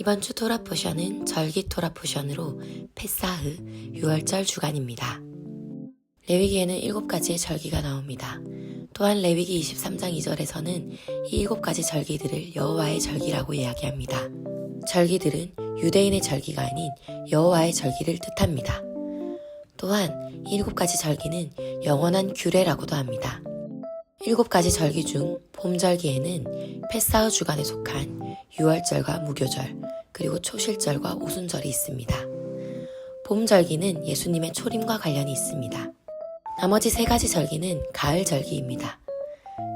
이번 주 토라 포션은 절기 토라 포션으로 페사흐 6월절 주간입니다. 레위기에는 7가지의 절기가 나옵니다. 또한 레위기 23장 2절에서는 이 7가지 절기들을 여호와의 절기라고 이야기합니다. 절기들은 유대인의 절기가 아닌 여호와의 절기를 뜻합니다. 또한 이 7가지 절기는 영원한 규례라고도 합니다. 7가지 절기 중 봄절기에는 페사흐 주간에 속한 6월절과 무교절, 그리고 초실절과 오순절이 있습니다. 봄절기는 예수님의 초림과 관련이 있습니다. 나머지 세 가지 절기는 가을절기입니다.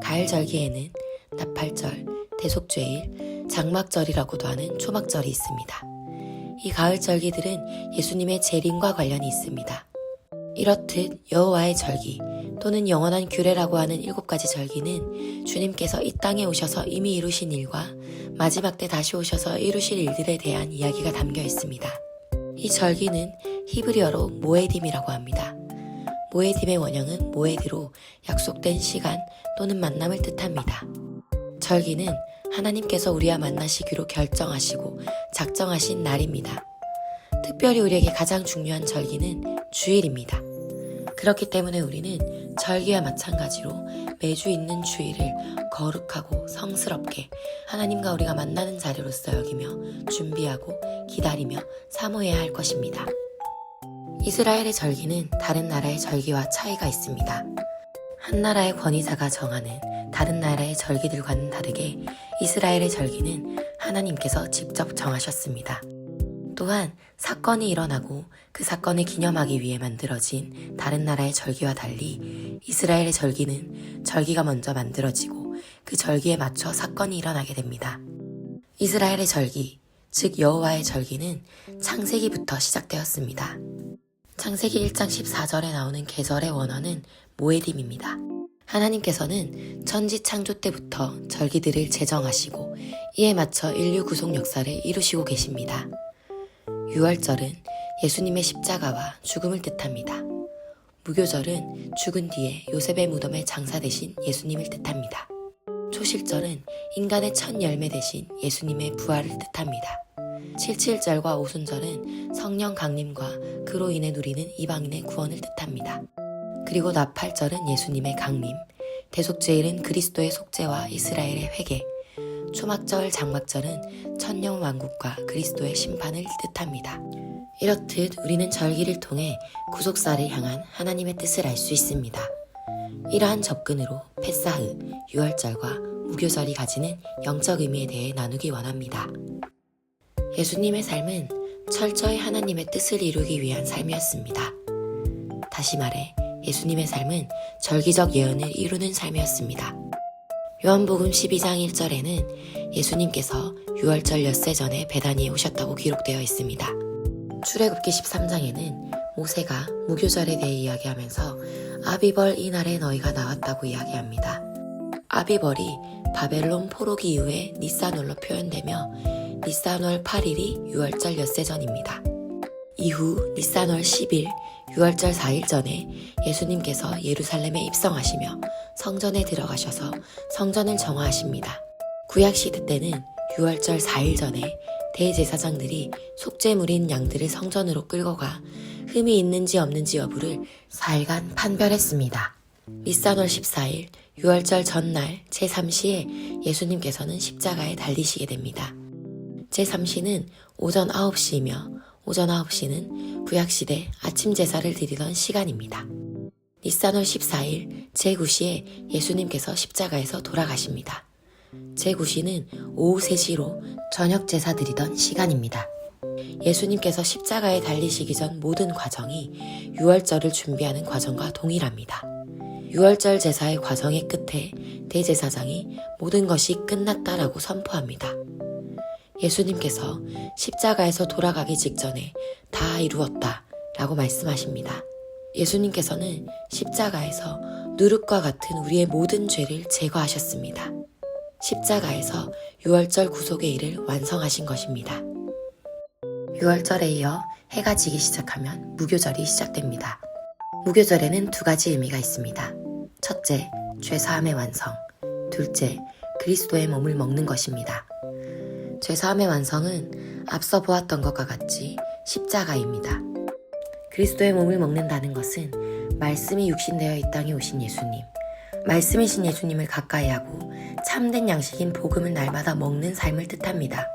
가을절기에는 나팔절, 대속죄일, 장막절이라고도 하는 초막절이 있습니다. 이 가을절기들은 예수님의 재림과 관련이 있습니다. 이렇듯 여호와의 절기 또는 영원한 규례라고 하는 일곱 가지 절기는 주님께서 이 땅에 오셔서 이미 이루신 일과 마지막 때 다시 오셔서 이루실 일들에 대한 이야기가 담겨 있습니다. 이 절기는 히브리어로 모에딤이라고 합니다. 모에딤의 원형은 모에드로 약속된 시간 또는 만남을 뜻합니다. 절기는 하나님께서 우리와 만나시기로 결정하시고 작정하신 날입니다. 특별히 우리에게 가장 중요한 절기는 주일입니다. 그렇기 때문에 우리는 절기와 마찬가지로 매주 있는 주일을 거룩하고 성스럽게 하나님과 우리가 만나는 자리로서 여기며 준비하고 기다리며 사모해야 할 것입니다. 이스라엘의 절기는 다른 나라의 절기와 차이가 있습니다. 한 나라의 권위자가 정하는 다른 나라의 절기들과는 다르게 이스라엘의 절기는 하나님께서 직접 정하셨습니다. 또한 사건이 일어나고 그 사건을 기념하기 위해 만들어진 다른 나라의 절기와 달리 이스라엘의 절기는 절기가 먼저 만들어지고 그 절기에 맞춰 사건이 일어나게 됩니다. 이스라엘의 절기, 즉 여호와의 절기는 창세기부터 시작되었습니다. 창세기 1장 14절에 나오는 계절의 원어는 모에딤입니다. 하나님께서는 천지 창조 때부터 절기들을 제정하시고 이에 맞춰 인류 구속 역사를 이루시고 계십니다. 6월절은 예수님의 십자가와 죽음을 뜻합니다. 무교절은 죽은 뒤에 요셉의 무덤에 장사되신 예수님을 뜻합니다. 초실절은 인간의 첫 열매 되신 예수님의 부활을 뜻합니다. 칠칠절과 오순절은 성령 강림과 그로 인해 누리는 이방인의 구원을 뜻합니다. 그리고 나팔절은 예수님의 강림, 대속죄일은 그리스도의 속죄와 이스라엘의 회개, 초막절, 장막절은 천년 왕국과 그리스도의 심판을 뜻합니다. 이렇듯 우리는 절기를 통해 구속사를 향한 하나님의 뜻을 알 수 있습니다. 이러한 접근으로 페사흐, 유월절과 무교절이 가지는 영적 의미에 대해 나누기 원합니다. 예수님의 삶은 철저히 하나님의 뜻을 이루기 위한 삶이었습니다. 다시 말해 예수님의 삶은 절기적 예언을 이루는 삶이었습니다. 요한복음 12장 1절에는 예수님께서 6월절 엿새 전에 베다니에 오셨다고 기록되어 있습니다. 출애굽기 13장에는 모세가 무교절에 대해 이야기하면서 아비벌 이날에 너희가 나왔다고 이야기합니다. 아비벌이 바벨론 포로기 이후에 니산월로 표현되며 니산월 8일이 6월절 엿새 전입니다. 이후 니산월 10일 6월절 4일 전에 예수님께서 예루살렘에 입성하시며 성전에 들어가셔서 성전을 정화하십니다. 구약 시대 때는 6월절 4일 전에 대제사장들이 속죄물인 양들을 성전으로 끌고 가 흠이 있는지 없는지 여부를 4일간 판별했습니다. 미산월 14일 6월절 전날 제3시에 예수님께서는 십자가에 달리시게 됩니다. 제3시는 오전 9시이며 오전 9시는 구약시대 아침 제사를 드리던 시간입니다. 니산월 14일 제9시에 예수님께서 십자가에서 돌아가십니다. 제9시는 오후 3시로 저녁 제사 드리던 시간입니다. 예수님께서 십자가에 달리시기 전 모든 과정이 6월절을 준비하는 과정과 동일합니다. 6월절 제사의 과정의 끝에 대제사장이 모든 것이 끝났다라고 선포합니다. 예수님께서 십자가에서 돌아가기 직전에 다 이루었다 라고 말씀하십니다. 예수님께서는 십자가에서 누룩과 같은 우리의 모든 죄를 제거하셨습니다. 십자가에서 6월절 구속의 일을 완성하신 것입니다. 6월절에 이어 해가 지기 시작하면 무교절이 시작됩니다. 무교절에는 두 가지 의미가 있습니다. 첫째, 죄사함의 완성. 둘째, 그리스도의 몸을 먹는 것입니다. 죄사함의 완성은 앞서 보았던 것과 같이 십자가입니다. 그리스도의 몸을 먹는다는 것은 말씀이 육신되어 이 땅에 오신 예수님, 말씀이신 예수님을 가까이 하고 참된 양식인 복음을 날마다 먹는 삶을 뜻합니다.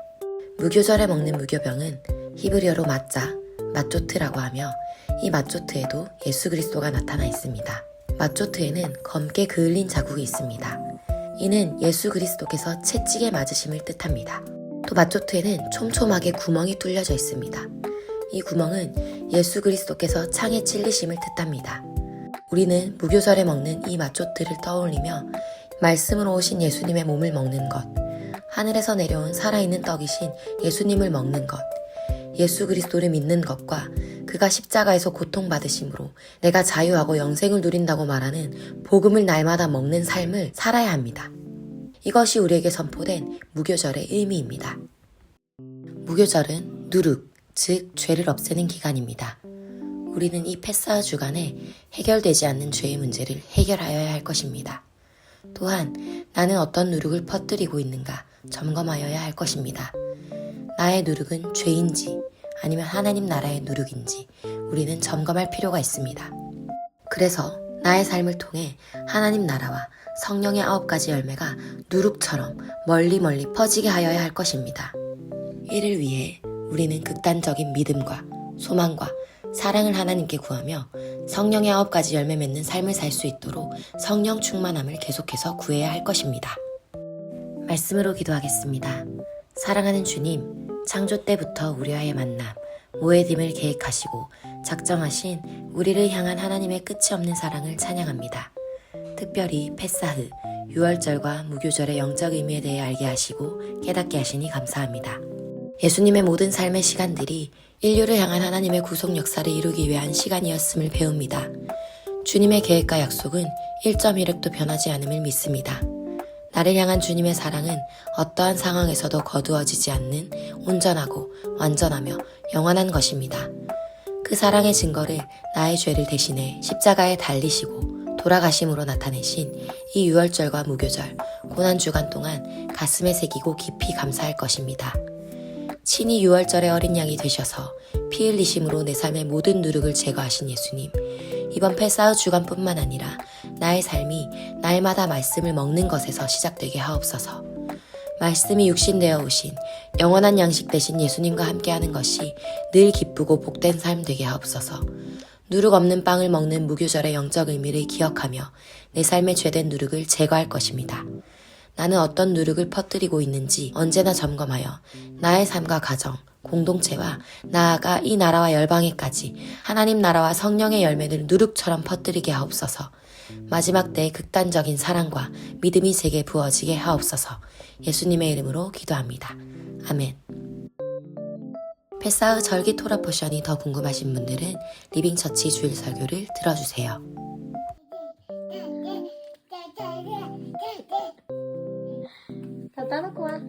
무교절에 먹는 무교병은 히브리어로 마짜, 마조트라고 하며 이 마조트에도 예수 그리스도가 나타나 있습니다. 마조트에는 검게 그을린 자국이 있습니다. 이는 예수 그리스도께서 채찍에 맞으심을 뜻합니다. 또 마조트에는 촘촘하게 구멍이 뚫려져 있습니다. 이 구멍은 예수 그리스도께서 창에 찔리심을 뜻합니다. 우리는 무교절에 먹는 이 마조트를 떠올리며 말씀으로 오신 예수님의 몸을 먹는 것, 하늘에서 내려온 살아있는 떡이신 예수님을 먹는 것, 예수 그리스도를 믿는 것과 그가 십자가에서 고통받으심으로 내가 자유하고 영생을 누린다고 말하는 복음을 날마다 먹는 삶을 살아야 합니다. 이것이 우리에게 선포된 무교절의 의미입니다. 무교절은 누룩, 즉 죄를 없애는 기간입니다. 우리는 이 패사와 주간에 해결되지 않는 죄의 문제를 해결하여야 할 것입니다. 또한 나는 어떤 누룩을 퍼뜨리고 있는가 점검하여야 할 것입니다. 나의 누룩은 죄인지 아니면 하나님 나라의 누룩인지 우리는 점검할 필요가 있습니다. 그래서 나의 삶을 통해 하나님 나라와 성령의 아홉 가지 열매가 누룩처럼 멀리 멀리 퍼지게 하여야 할 것입니다. 이를 위해 우리는 극단적인 믿음과 소망과 사랑을 하나님께 구하며 성령의 아홉 가지 열매 맺는 삶을 살 수 있도록 성령 충만함을 계속해서 구해야 할 것입니다. 말씀으로 기도하겠습니다. 사랑하는 주님, 창조 때부터 우리와의 만남, 모에딤을 계획하시고 작정하신 우리를 향한 하나님의 끝이 없는 사랑을 찬양합니다. 특별히 패사흐, 유월절과 무교절의 영적 의미에 대해 알게 하시고 깨닫게 하시니 감사합니다. 예수님의 모든 삶의 시간들이 인류를 향한 하나님의 구속 역사를 이루기 위한 시간이었음을 배웁니다. 주님의 계획과 약속은 1.1획도 변하지 않음을 믿습니다. 나를 향한 주님의 사랑은 어떠한 상황에서도 거두어지지 않는 온전하고 완전하며 영원한 것입니다. 그 사랑의 증거를 나의 죄를 대신해 십자가에 달리시고 돌아가심으로 나타내신 이 유월절과 무교절, 고난주간 동안 가슴에 새기고 깊이 감사할 것입니다. 친히 유월절의 어린 양이 되셔서 피 흘리심으로 내 삶의 모든 누룩을 제거하신 예수님. 이번 패사우 주간뿐만 아니라 나의 삶이 날마다 말씀을 먹는 것에서 시작되게 하옵소서. 말씀이 육신되어 오신 영원한 양식 되신 예수님과 함께하는 것이 늘 기쁘고 복된 삶 되게 하옵소서. 누룩 없는 빵을 먹는 무교절의 영적 의미를 기억하며 내 삶의 죄된 누룩을 제거할 것입니다. 나는 어떤 누룩을 퍼뜨리고 있는지 언제나 점검하여 나의 삶과 가정, 공동체와 나아가 이 나라와 열방에까지 하나님 나라와 성령의 열매를 누룩처럼 퍼뜨리게 하옵소서. 마지막 때의 극단적인 사랑과 믿음이 제게 부어지게 하옵소서. 예수님의 이름으로 기도합니다. 아멘. 패사의 절기 토라 포션이 더 궁금하신 분들은 리빙 처치 주일 설교를 들어주세요. 갖다 놓고 와.